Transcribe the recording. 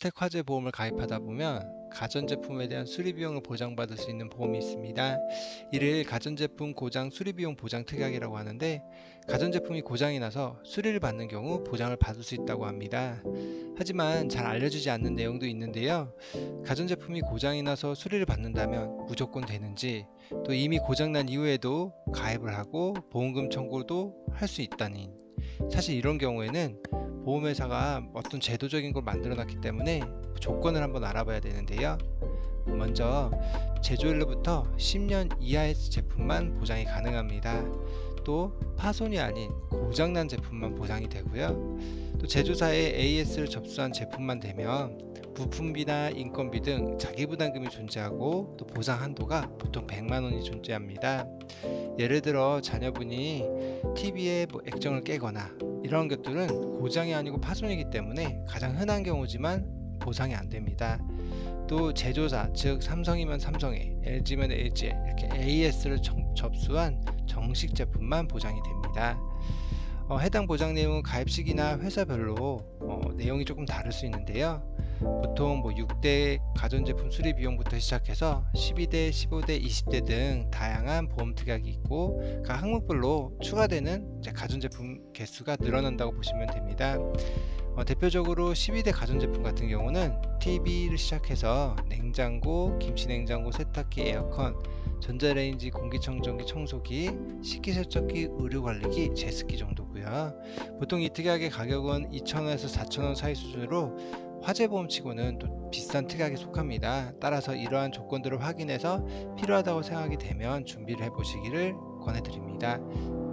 주택 화재 보험을 가입하다 보면 가전제품에 대한 수리 비용을 보장받을 수 있는 보험이 있습니다. 이를 가전제품 고장 수리 비용 보장 특약이라고 하는데 가전제품이 고장이 나서 수리를 받는 경우 보장을 받을 수 있다고 합니다. 하지만 잘 알려지지 않는 내용도 있는데요. 가전제품이 고장이 나서 수리를 받는다면 무조건 되는지 또 이미 고장난 이후에도 가입을 하고 보험금 청구도 할 수 있다니 사실 이런 경우에는 보험회사가 어떤 제도적인 걸 만들어 놨기 때문에 조건을 한번 알아봐야 되는데요. 먼저 제조일로부터 10년 이하의 제품만 보장이 가능합니다. 또 파손이 아닌 고장난 제품만 보장이 되고요. 또 제조사에 AS를 접수한 제품만 되면 부품비나 인건비 등 자기부담금이 존재하고 또 보상 한도가 보통 100만 원이 존재합니다. 예를 들어 자녀분이 TV에 뭐 액정을 깨거나 이런 것들은 고장이 아니고 파손이기 때문에 가장 흔한 경우지만 보상이 안 됩니다. 또 제조사 즉 삼성이면 삼성에 LG면 LG에 이렇게 AS를 접수한 정식 제품만 보장이 됩니다. 어, 해당 보장 내용은 가입 시기나 회사별로 어, 내용이 조금 다를 수 있는데요. 보통 뭐 6대 가전제품 수리 비용부터 시작해서 12대, 15대, 20대 등 다양한 보험 특약이 있고 각 항목별로 추가되는 가전제품 개수가 늘어난다고 보시면 됩니다. 어, 대표적으로 12대 가전제품 같은 경우는 TV를 시작해서 냉장고, 김치냉장고, 세탁기, 에어컨, 전자레인지, 공기청정기, 청소기, 식기세척기, 의료관리기, 제습기 정도고요. 보통 이 특약의 가격은 2,000원에서 4,000원 사이 수준으로 화재보험치고는 또 비싼 특약에 속합니다. 따라서 이러한 조건들을 확인해서 필요하다고 생각이 되면 준비를 해보시기를 권해드립니다.